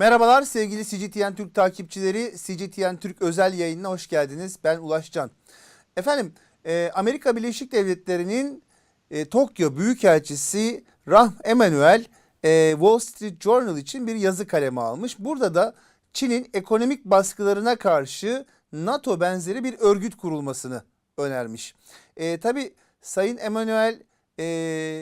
Merhabalar sevgili CGTN Türk takipçileri. CGTN Türk özel yayınına hoş geldiniz. Ben Ulaş Can. Efendim e, Amerika Birleşik Devletleri'nin e, Tokyo Büyükelçisi Rahm Emanuel e, Wall Street Journal için bir yazı kaleme almış. Burada da Çin'in ekonomik baskılarına karşı NATO benzeri bir örgüt kurulmasını önermiş. E, Tabi Sayın Emanuel e,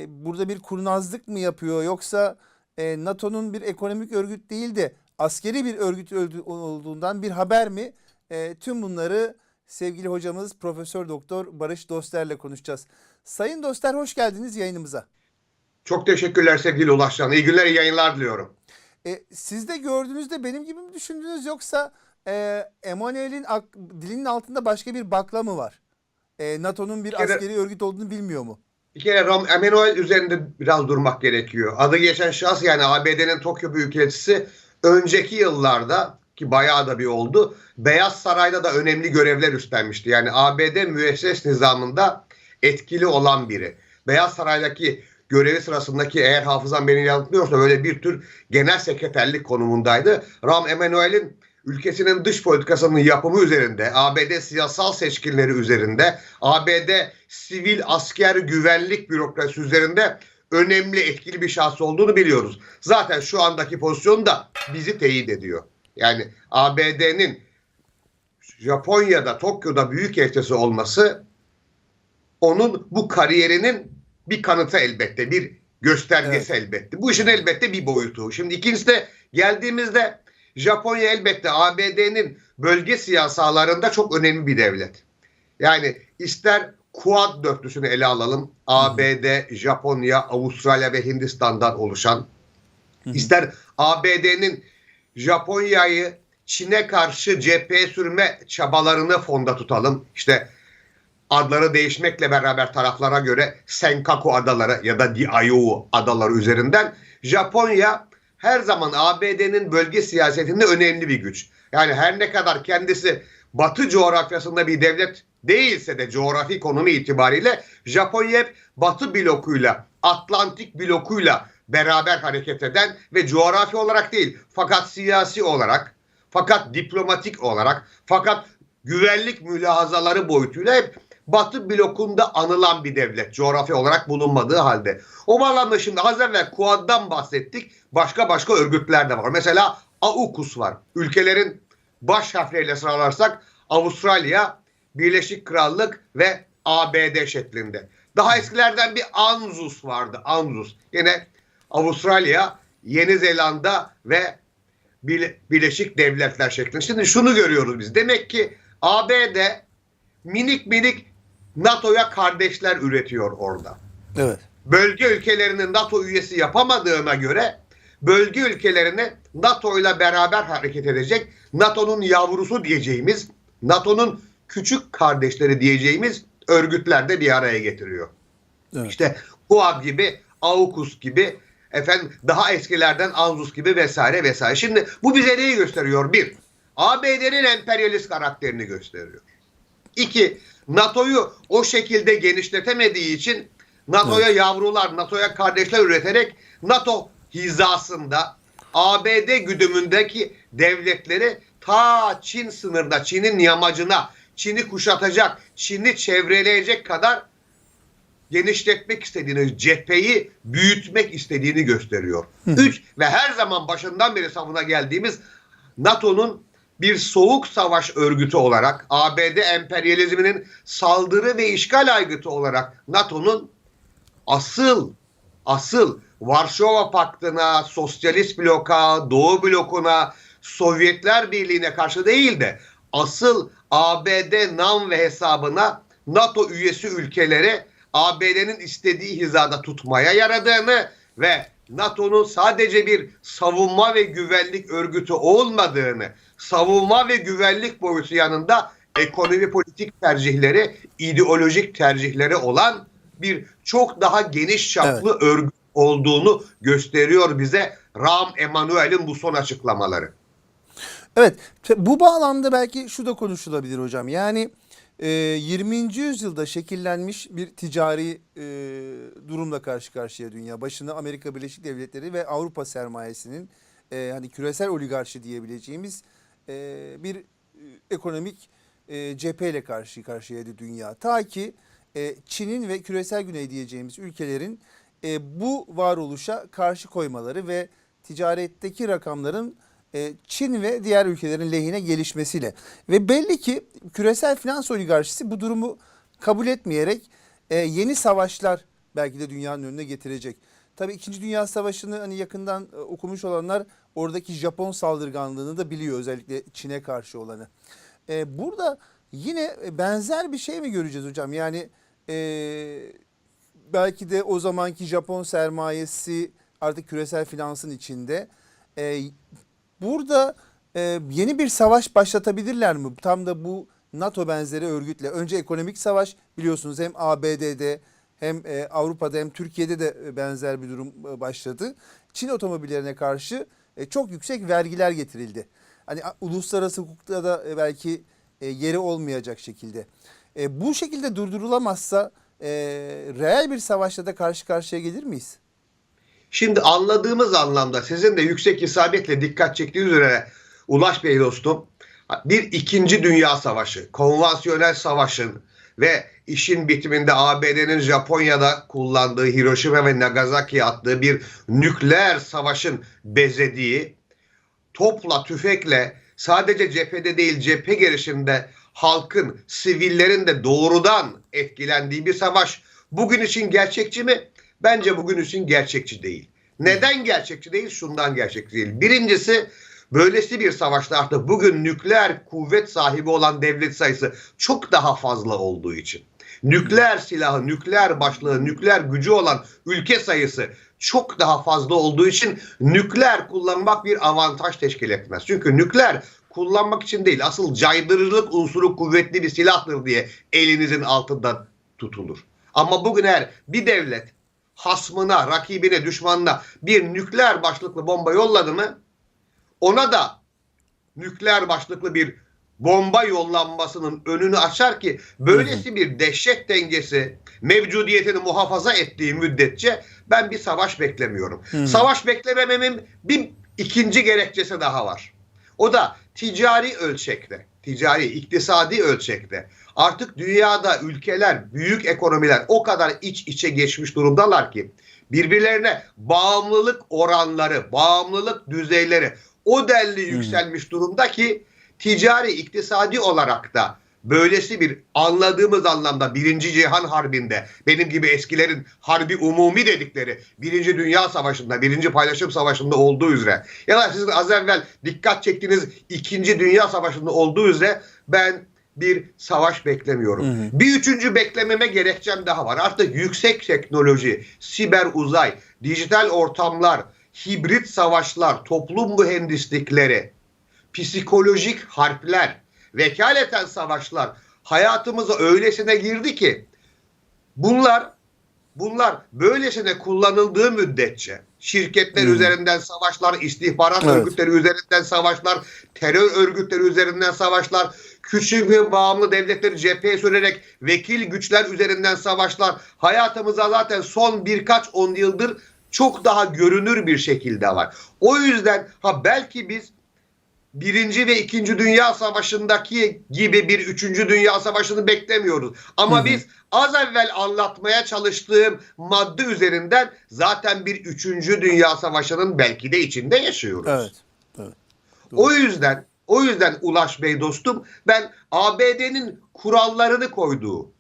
burada bir kurnazlık mı yapıyor yoksa e, NATO'nun bir ekonomik örgüt değil de askeri bir örgüt olduğundan bir haber mi? E, tüm bunları sevgili hocamız Profesör Doktor Barış Doster'le konuşacağız. Sayın Doster hoş geldiniz yayınımıza. Çok teşekkürler sevgili Ulaşcan. İyi günler, iyi yayınlar diliyorum. E, siz de gördüğünüzde benim gibi mi düşündünüz yoksa e, Emanuel'in dilinin altında başka bir bakla mı var? E, NATO'nun bir askeri örgüt olduğunu bilmiyor mu? Bir kere Ram Emanuel üzerinde biraz durmak gerekiyor. Adı geçen şahıs yani ABD'nin Tokyo Büyükelçisi önceki yıllarda ki bayağı da bir oldu. Beyaz Saray'da da önemli görevler üstlenmişti. Yani ABD müesses nizamında etkili olan biri. Beyaz Saray'daki görevi sırasındaki eğer hafızam beni yanıltmıyorsa böyle bir tür genel sekreterlik konumundaydı. Ram Emanuel'in ülkesinin dış politikasının yapımı üzerinde, ABD siyasal seçkinleri üzerinde, ABD sivil asker güvenlik bürokrasi üzerinde önemli etkili bir şahs olduğunu biliyoruz. Zaten şu andaki pozisyonu da bizi teyit ediyor. Yani ABD'nin Japonya'da, Tokyo'da büyük elçisi olması onun bu kariyerinin bir kanıtı elbette, bir göstergesi elbette. Bu işin elbette bir boyutu. Şimdi ikincisi de geldiğimizde Japonya elbette ABD'nin bölge siyasalarında çok önemli bir devlet. Yani ister Quad dörtlüsünü ele alalım. ABD, Japonya, Avustralya ve Hindistan'dan oluşan. ister ABD'nin Japonya'yı Çin'e karşı cepheye sürme çabalarını fonda tutalım. İşte adları değişmekle beraber taraflara göre Senkaku adaları ya da Diaoyu adaları üzerinden Japonya her zaman ABD'nin bölge siyasetinde önemli bir güç. Yani her ne kadar kendisi Batı coğrafyasında bir devlet değilse de coğrafi konumu itibariyle Japonya hep Batı blokuyla, Atlantik blokuyla beraber hareket eden ve coğrafi olarak değil fakat siyasi olarak, fakat diplomatik olarak, fakat güvenlik mülahazaları boyutuyla hep Batı blokunda anılan bir devlet coğrafi olarak bulunmadığı halde. O bağlamda şimdi az evvel Kuad'dan bahsettik. Başka başka örgütler de var. Mesela AUKUS var. Ülkelerin baş harfleriyle sıralarsak Avustralya, Birleşik Krallık ve ABD şeklinde. Daha eskilerden bir ANZUS vardı. ANZUS. Yine Avustralya, Yeni Zelanda ve Birleşik Devletler şeklinde. Şimdi şunu görüyoruz biz. Demek ki ABD minik minik NATO'ya kardeşler üretiyor orada. Evet. Bölge ülkelerinin NATO üyesi yapamadığına göre bölge ülkelerine NATO ile beraber hareket edecek NATO'nun yavrusu diyeceğimiz, NATO'nun küçük kardeşleri diyeceğimiz örgütler de bir araya getiriyor. Evet. İşte Quad gibi, AUKUS gibi, efendim daha eskilerden ANZUS gibi vesaire vesaire. Şimdi bu bize neyi gösteriyor? Bir, ABD'nin emperyalist karakterini gösteriyor. İki, NATO'yu o şekilde genişletemediği için NATO'ya yavrular, NATO'ya kardeşler üreterek NATO hizasında ABD güdümündeki devletleri ta Çin sınırda, Çin'in yamacına, Çin'i kuşatacak, Çin'i çevreleyecek kadar genişletmek istediğini, cepheyi büyütmek istediğini gösteriyor. Üç ve her zaman başından beri savuna geldiğimiz NATO'nun bir soğuk savaş örgütü olarak ABD emperyalizminin saldırı ve işgal aygıtı olarak NATO'nun asıl asıl Varşova Paktı'na, Sosyalist bloka, Doğu blokuna, Sovyetler Birliği'ne karşı değil de asıl ABD nam ve hesabına NATO üyesi ülkeleri ABD'nin istediği hizada tutmaya yaradığını ve NATO'nun sadece bir savunma ve güvenlik örgütü olmadığını, savunma ve güvenlik boyutu yanında ekonomi politik tercihleri, ideolojik tercihleri olan bir çok daha geniş çaplı örgüt olduğunu gösteriyor bize Rahm Emanuel'in bu son açıklamaları. Evet, bu bağlamda belki şu da konuşulabilir hocam. Yani e, 20. yüzyılda şekillenmiş bir ticari e, durumla karşı karşıya dünya. Başında Amerika Birleşik Devletleri ve Avrupa sermayesinin e, hani küresel oligarşi diyebileceğimiz e, bir ekonomik e, cepheyle karşı karşıyaydı dünya. Ta ki Çin'in ve küresel güney diyeceğimiz ülkelerin bu varoluşa karşı koymaları ve ticaretteki rakamların Çin ve diğer ülkelerin lehine gelişmesiyle ve belli ki küresel finans oligarşisi bu durumu kabul etmeyerek e, yeni savaşlar belki de dünyanın önüne getirecek. Tabii 2. Dünya Savaşı'nı hani yakından e, okumuş olanlar oradaki Japon saldırganlığını da biliyor özellikle Çin'e karşı olanı. E, burada yine benzer bir şey mi göreceğiz hocam? Yani e, belki de o zamanki Japon sermayesi artık küresel finansın içinde. Burada e, yeni bir savaş başlatabilirler mi? Tam da bu NATO benzeri örgütle. Önce ekonomik savaş biliyorsunuz hem ABD'de hem e, Avrupa'da hem Türkiye'de de e, benzer bir durum e, başladı. Çin otomobillerine karşı e, çok yüksek vergiler getirildi. Hani uluslararası hukukta da e, belki e, yeri olmayacak şekilde. E, bu şekilde durdurulamazsa e, reel bir savaşla da karşı karşıya gelir miyiz? Şimdi anladığımız anlamda sizin de yüksek isabetle dikkat çektiğiniz üzere Ulaş Bey dostum bir ikinci dünya savaşı, konvansiyonel savaşın ve işin bitiminde ABD'nin Japonya'da kullandığı Hiroşima ve Nagasaki'ye attığı bir nükleer savaşın bezediği topla tüfekle sadece cephede değil cephe girişinde halkın, sivillerin de doğrudan etkilendiği bir savaş bugün için gerçekçi mi? Bence bugün için gerçekçi değil. Neden gerçekçi değil? Şundan gerçekçi değil. Birincisi böylesi bir savaşta artık bugün nükleer kuvvet sahibi olan devlet sayısı çok daha fazla olduğu için. Nükleer silahı, nükleer başlığı, nükleer gücü olan ülke sayısı çok daha fazla olduğu için nükleer kullanmak bir avantaj teşkil etmez. Çünkü nükleer kullanmak için değil asıl caydırıcılık unsuru kuvvetli bir silahtır diye elinizin altından tutulur. Ama bugün eğer bir devlet hasmına, rakibine, düşmanına bir nükleer başlıklı bomba yolladı mı ona da nükleer başlıklı bir bomba yollanmasının önünü açar ki böylesi bir dehşet dengesi mevcudiyetini muhafaza ettiği müddetçe ben bir savaş beklemiyorum. Savaş beklemememin bir ikinci gerekçesi daha var. O da ticari ölçekte, ticari, iktisadi ölçekte. Artık dünyada ülkeler, büyük ekonomiler o kadar iç içe geçmiş durumdalar ki birbirlerine bağımlılık oranları, bağımlılık düzeyleri o denli yükselmiş durumda ki ticari, iktisadi olarak da böylesi bir anladığımız anlamda Birinci Cihan Harbi'nde benim gibi eskilerin harbi umumi dedikleri Birinci Dünya Savaşı'nda, Birinci Paylaşım Savaşı'nda olduğu üzere ya da sizin az evvel dikkat çektiğiniz İkinci Dünya Savaşı'nda olduğu üzere ben bir savaş beklemiyorum. Bir üçüncü beklememe gerekçem daha var. Artık yüksek teknoloji, siber uzay, dijital ortamlar, hibrit savaşlar, toplum mühendislikleri, psikolojik harpler, vekaleten savaşlar hayatımıza öylesine girdi ki bunlar bunlar böylesine kullanıldığı müddetçe şirketler Hmm. üzerinden savaşlar, istihbarat Evet. örgütleri üzerinden savaşlar, terör örgütleri üzerinden savaşlar, küçük ve bağımlı devletleri cepheye sürerek vekil güçler üzerinden savaşlar hayatımıza zaten son birkaç on yıldır çok daha görünür bir şekilde var. O yüzden ha belki biz Birinci ve İkinci Dünya Savaşı'ndaki gibi bir Üçüncü Dünya Savaşı'nı beklemiyoruz. Ama biz az evvel anlatmaya çalıştığım madde üzerinden zaten bir Üçüncü Dünya Savaşı'nın belki de içinde yaşıyoruz. Evet. evet. O yüzden o yüzden Ulaş Bey dostum ben ABD'nin kurallarını koyduğu,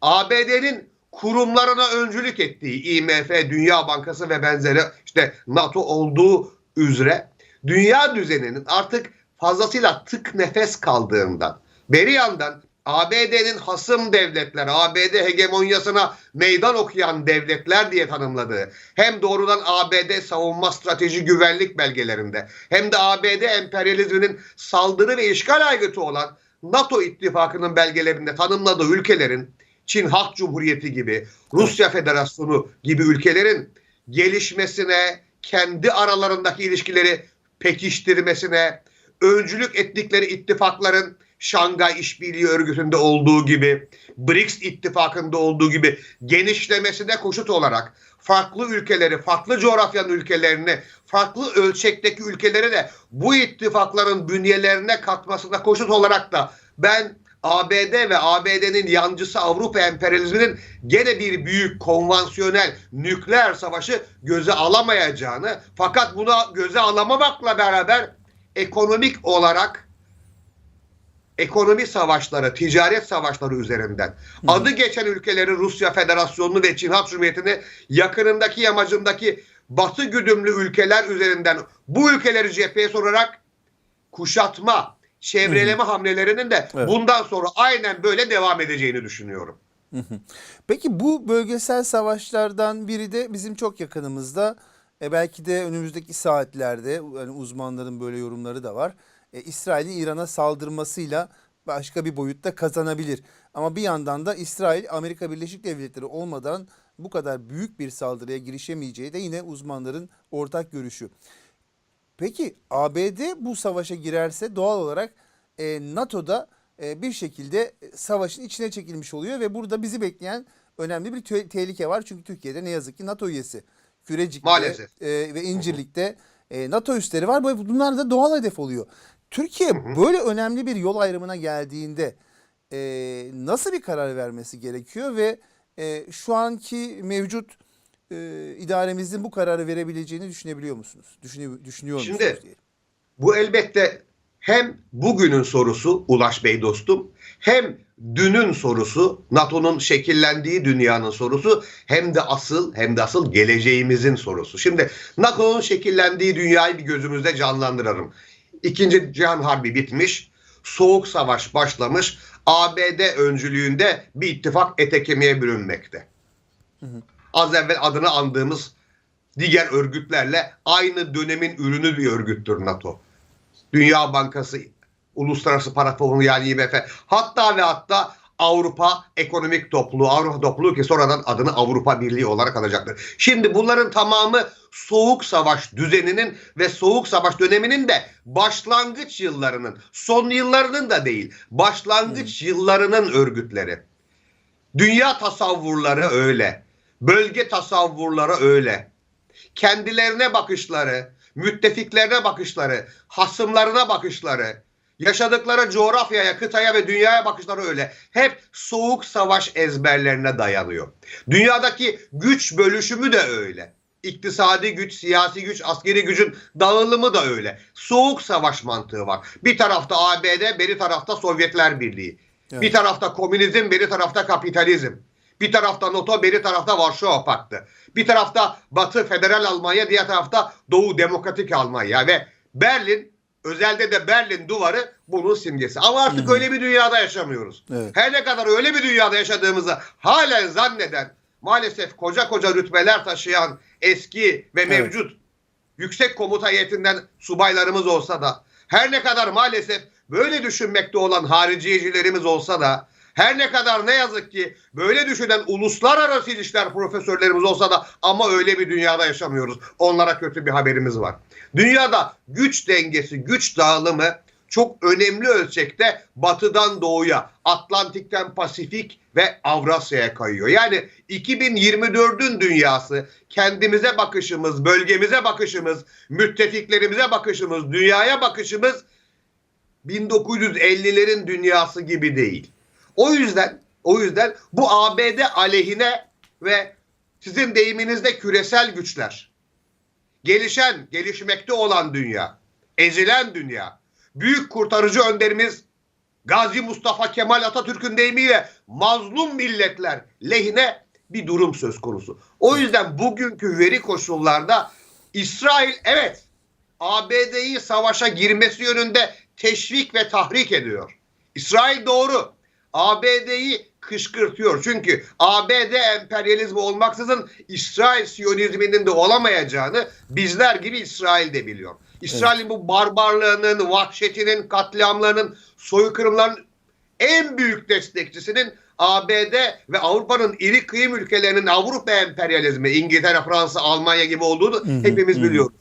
ABD'nin kurumlarına öncülük ettiği IMF, Dünya Bankası ve benzeri işte NATO olduğu üzere dünya düzeninin artık fazlasıyla tık nefes kaldığından beri yandan ABD'nin hasım devletler, ABD hegemonyasına meydan okuyan devletler diye tanımladığı hem doğrudan ABD savunma strateji güvenlik belgelerinde hem de ABD emperyalizminin saldırı ve işgal aygıtı olan NATO ittifakının belgelerinde tanımladığı ülkelerin Çin Halk Cumhuriyeti gibi, Rusya Federasyonu gibi ülkelerin gelişmesine, kendi aralarındaki ilişkileri pekiştirmesine, öncülük ettikleri ittifakların Şangay İşbirliği Örgütü'nde olduğu gibi, BRICS ittifakında olduğu gibi genişlemesine koşut olarak farklı ülkeleri, farklı coğrafyanın ülkelerini, farklı ölçekteki ülkeleri de bu ittifakların bünyelerine katmasına koşut olarak da ben ABD ve ABD'nin yancısı Avrupa emperyalizminin gene bir büyük konvansiyonel nükleer savaşı göze alamayacağını fakat buna göze alamamakla beraber ekonomik olarak ekonomi savaşları, ticaret savaşları üzerinden. Adı geçen ülkeleri Rusya Federasyonu ve Çin Halk Cumhuriyeti'ni yakınındaki yamacındaki batı güdümlü ülkeler üzerinden bu ülkeleri cepheye sorarak kuşatma, çevreleme hamlelerinin de Evet. bundan sonra aynen böyle devam edeceğini düşünüyorum. Peki bu bölgesel savaşlardan biri de bizim çok yakınımızda. E belki de önümüzdeki saatlerde yani uzmanların böyle yorumları da var. E, İsrail'in İran'a saldırmasıyla başka bir boyutta kazanabilir. Ama bir yandan da İsrail Amerika Birleşik Devletleri olmadan bu kadar büyük bir saldırıya girişemeyeceği de yine uzmanların ortak görüşü. Peki ABD bu savaşa girerse doğal olarak e, NATO'da e, bir şekilde savaşın içine çekilmiş oluyor ve burada bizi bekleyen önemli bir te- tehlike var. Çünkü Türkiye'de ne yazık ki NATO üyesi. Kürecik'te Maalesef. e, ve İncirlik'te e, NATO üsleri var. Bu- Bunlar da doğal hedef oluyor. Türkiye böyle önemli bir yol ayrımına geldiğinde e, nasıl bir karar vermesi gerekiyor ve e, şu anki mevcut e, idaremizin bu kararı verebileceğini düşünebiliyor musunuz? Düşünüyor, düşünüyor Şimdi- musunuz diyelim. Bu elbette hem bugünün sorusu Ulaş Bey dostum hem dünün sorusu NATO'nun şekillendiği dünyanın sorusu hem de asıl hem de asıl geleceğimizin sorusu. Şimdi NATO'nun şekillendiği dünyayı bir gözümüzde canlandıralım. İkinci Cihan Harbi bitmiş, Soğuk Savaş başlamış, ABD öncülüğünde bir ittifak ete kemiğe bürünmekte. Az evvel adını andığımız diğer örgütlerle aynı dönemin ürünü bir örgüttür NATO. Dünya Bankası, Uluslararası Para Fonu yani IMF, hatta ve hatta Avrupa Ekonomik Topluluğu, Avrupa Topluluğu ki sonradan adını Avrupa Birliği olarak alacaktır. Şimdi bunların tamamı Soğuk Savaş düzeninin ve Soğuk Savaş döneminin de başlangıç yıllarının, son yıllarının da değil, başlangıç yıllarının örgütleri. Dünya tasavvurları öyle. Bölge tasavvurları öyle. Kendilerine bakışları, müttefiklerine bakışları, hasımlarına bakışları, yaşadıkları coğrafyaya, kıtaya ve dünyaya bakışları öyle. Hep soğuk savaş ezberlerine dayanıyor. Dünyadaki güç bölüşümü de öyle. İktisadi güç, siyasi güç, askeri gücün dağılımı da öyle. Soğuk savaş mantığı var. Bir tarafta ABD, bir tarafta Sovyetler Birliği. Evet. Bir tarafta komünizm, bir tarafta kapitalizm. Bir tarafta NATO, bir tarafta Varşova Paktı. Bir tarafta Batı Federal Almanya, diğer tarafta Doğu Demokratik Almanya ve Berlin, özelde de Berlin duvarı bunun simgesi. Ama artık öyle bir dünyada yaşamıyoruz. Evet. Her ne kadar öyle bir dünyada yaşadığımızı halen zanneden, maalesef koca koca rütbeler taşıyan eski ve Evet. mevcut yüksek komuta heyetinden subaylarımız olsa da her ne kadar maalesef böyle düşünmekte olan hariciyecilerimiz olsa da her ne kadar ne yazık ki böyle düşünen uluslararası ilişkiler profesörlerimiz olsa da ama öyle bir dünyada yaşamıyoruz. Onlara kötü bir haberimiz var. Dünyada güç dengesi, güç dağılımı çok önemli ölçekte batıdan doğuya, Atlantik'ten Pasifik ve Avrasya'ya kayıyor. Yani 2024'ün dünyası, kendimize bakışımız, bölgemize bakışımız, müttefiklerimize bakışımız, dünyaya bakışımız 1950'lerin dünyası gibi değil. O yüzden o yüzden bu ABD aleyhine ve sizin deyiminizde küresel güçler, gelişen, gelişmekte olan dünya, ezilen dünya, büyük kurtarıcı önderimiz Gazi Mustafa Kemal Atatürk'ün deyimiyle mazlum milletler lehine bir durum söz konusu. O yüzden bugünkü veri koşullarda İsrail evet ABD'yi savaşa girmesi yönünde teşvik ve tahrik ediyor. İsrail doğru. ABD'yi kışkırtıyor. Çünkü ABD emperyalizmi olmaksızın İsrail Siyonizminin de olamayacağını bizler gibi İsrail de biliyor. İsrail'in bu barbarlığının, vahşetinin, katliamlarının, soykırımların en büyük destekçisinin ABD ve Avrupa'nın iri kıyım ülkelerinin Avrupa emperyalizmi, İngiltere, Fransa, Almanya gibi olduğunu hepimiz biliyoruz.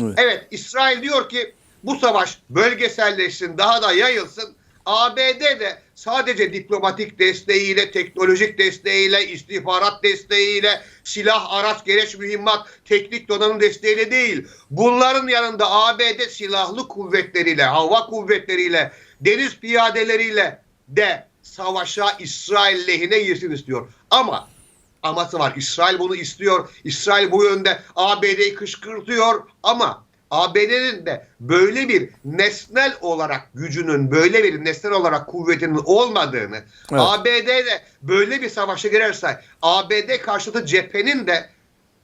Evet. Evet İsrail diyor ki bu savaş bölgeselleşsin daha da yayılsın ABD de sadece diplomatik desteğiyle, teknolojik desteğiyle, istihbarat desteğiyle, silah, araç, gereç, mühimmat, teknik donanım desteğiyle değil. Bunların yanında ABD silahlı kuvvetleriyle, hava kuvvetleriyle, deniz piyadeleriyle de savaşa İsrail lehine girsin istiyor. Ama aması var. İsrail bunu istiyor. İsrail bu yönde ABD'yi kışkırtıyor ama ABD'nin de böyle bir nesnel olarak gücünün, böyle bir nesnel olarak kuvvetinin olmadığını, Evet. ABD de böyle bir savaşa girerse ABD karşıtı cephenin de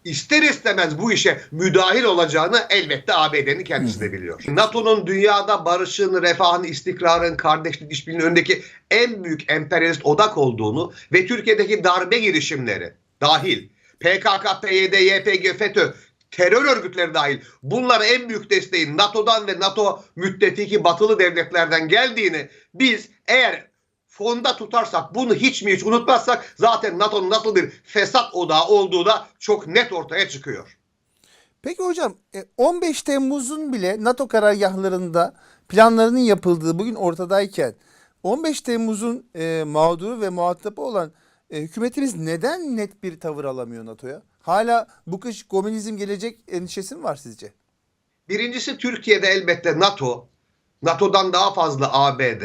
ister istemez bu işe müdahil olacağını elbette ABD'nin kendisi de biliyor. NATO'nun dünyada barışın, refahın, istikrarın, kardeşlik işbirliğinin önündeki en büyük emperyalist odak olduğunu ve Türkiye'deki darbe girişimleri dahil PKK, PYD, YPG, FETÖ terör örgütleri dahil bunlara en büyük desteğin NATO'dan ve NATO müttefiki batılı devletlerden geldiğini biz eğer fonda tutarsak bunu hiç mi hiç unutmazsak zaten NATO'nun nasıl bir fesat odağı olduğu da çok net ortaya çıkıyor. Peki hocam e, 15 Temmuz'un bile NATO karargahlarında planlarının yapıldığı bugün ortadayken 15 Temmuz'un e, mağduru ve muhatabı olan e, hükümetimiz neden net bir tavır alamıyor NATO'ya? Hala bu kış komünizm gelecek endişesi mi var sizce? Birincisi Türkiye'de elbette NATO, NATO'dan daha fazla ABD,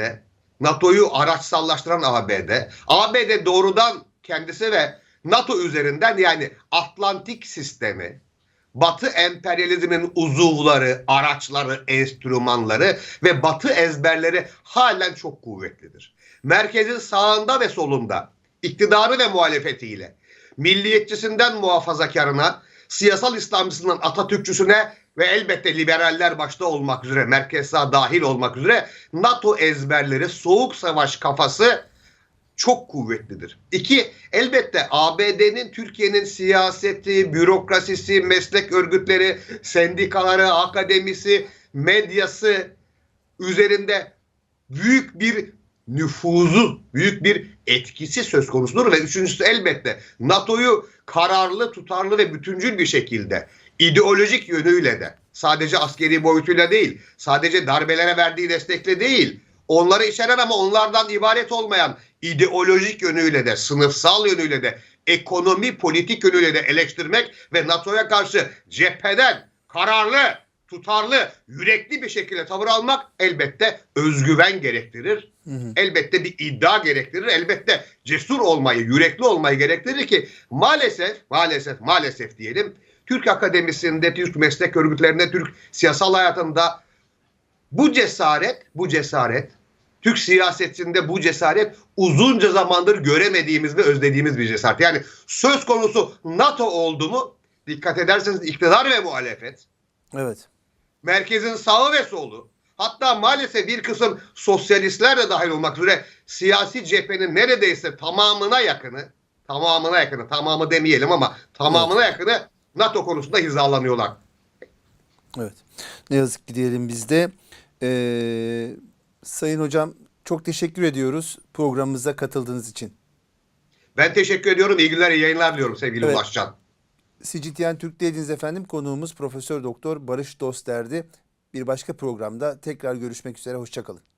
NATO'yu araçsallaştıran ABD, ABD doğrudan kendisi ve NATO üzerinden yani Atlantik sistemi, Batı emperyalizmin uzuvları, araçları, enstrümanları ve Batı ezberleri halen çok kuvvetlidir. Merkezin sağında ve solunda, iktidarı ve muhalefetiyle, milliyetçisinden muhafazakarına, siyasal İslamcısından Atatürkçüsüne ve elbette liberaller başta olmak üzere, merkez sağ dahil olmak üzere NATO ezberleri, soğuk savaş kafası çok kuvvetlidir. İki, elbette ABD'nin Türkiye'nin siyaseti, bürokrasisi, meslek örgütleri, sendikaları, akademisi, medyası üzerinde büyük bir nüfuzu, büyük bir etkisi söz konusudur ve üçüncüsü elbette NATO'yu kararlı, tutarlı ve bütüncül bir şekilde ideolojik yönüyle de sadece askeri boyutuyla değil, sadece darbelere verdiği destekle değil, onları içeren ama onlardan ibaret olmayan ideolojik yönüyle de, sınıfsal yönüyle de, ekonomi, politik yönüyle de eleştirmek ve NATO'ya karşı cepheden kararlı, tutarlı, yürekli bir şekilde tavır almak elbette özgüven gerektirir. Elbette bir iddia gerektirir. Elbette cesur olmayı, yürekli olmayı gerektirir ki maalesef, maalesef, maalesef diyelim Türk akademisinde, Türk meslek örgütlerinde, Türk siyasal hayatında bu cesaret, bu cesaret, Türk siyasetinde bu cesaret uzunca zamandır göremediğimiz ve özlediğimiz bir cesaret. Yani söz konusu NATO oldu mu dikkat ederseniz iktidar ve muhalefet, Evet. merkezin sağı ve solu, hatta maalesef bir kısım sosyalistler de dahil olmak üzere siyasi cephenin neredeyse tamamına yakını, tamamına yakını, tamamı demeyelim ama tamamına yakını NATO konusunda hizalanıyorlar. Evet. Ne yazık ki diyelim biz de. Ee, Sayın Hocam çok teşekkür ediyoruz programımıza katıldığınız için. Ben teşekkür ediyorum. İyi günler, iyi yayınlar diliyorum sevgili Evet. Ulaşcan. CGTN Türk dediniz efendim. Konuğumuz Profesör Doktor Barış Doster'di. Bir başka programda tekrar görüşmek üzere. Hoşçakalın.